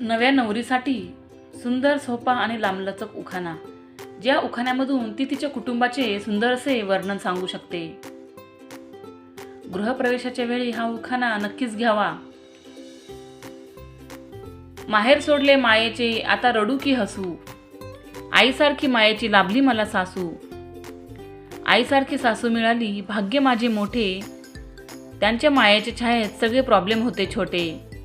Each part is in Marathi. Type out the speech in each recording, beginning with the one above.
नव्या नवरीसाठी सुंदर सोपा आणि लांबलचक उखाणा. ज्या उखाण्यामधून ती तिच्या कुटुंबाचे सुंदर असे वर्णन सांगू शकते. गृहप्रवेशाच्या वेळी हा उखाणा नक्कीच घ्यावा. माहेर सोडले मायेचे आता रडू की हसू? आईसारखी मायेची लाभली मला सासू. आईसारखी सासू मिळाली भाग्य माझे मोठे. त्यांच्या मायेच्या छायेत सगळे प्रॉब्लेम होते छोटे.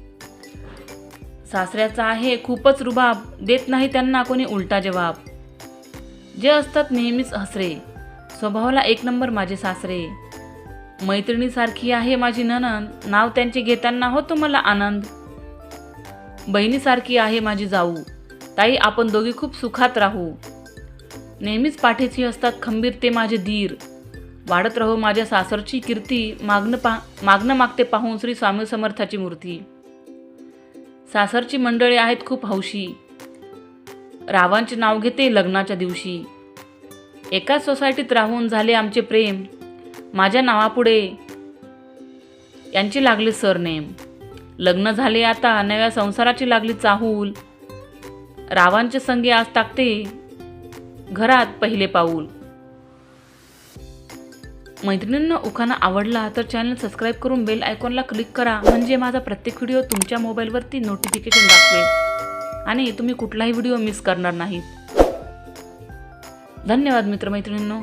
सासऱ्याचा आहे खूपच रुबाब. देत नाही त्यांना कोणी उलटा जवाब. जे असतात नेहमीच हसरे. स्वभावाला एक नंबर माझे सासरे. मैत्रिणीसारखी आहे माझी ननंद नाव त्यांचे घेताना होतो मला आनंद. बहिणीसारखी आहे माझी जाऊ. ताई आपण दोघी खूप सुखात राहू. नेहमीच पाठीची असतात खंबीर ते माझे धीर वाढत राहू माझ्या सासरची कीर्ती. मागणं पा मागणं मागते पाहून श्री स्वामी समर्थाची मूर्ती. सासरची मंडळी आहेत खूप हौशी. रावांचे नाव घेते लग्नाच्या दिवशी. एकाच सोसायटीत राहून झाले आमचे प्रेम. माझ्या नावापुढे यांची लागली सरनेम. लग्न झाले आता नव्या संसाराची लागली चाहूल. रावांचे संगी आज टाकते घरात पहिले पाऊल. मैत्रिणींना उखाना आवडला तर चॅनल सबस्क्राईब करून बेल आयकॉनला क्लिक करा. म्हणजे माझा प्रत्येक व्हिडिओ तुमच्या मोबाईलवरती नोटिफिकेशन दाखवेल. आणि तुम्ही कुठलाही व्हिडिओ मिस करणार नाहीत. धन्यवाद मित्रमैत्रिणींनो.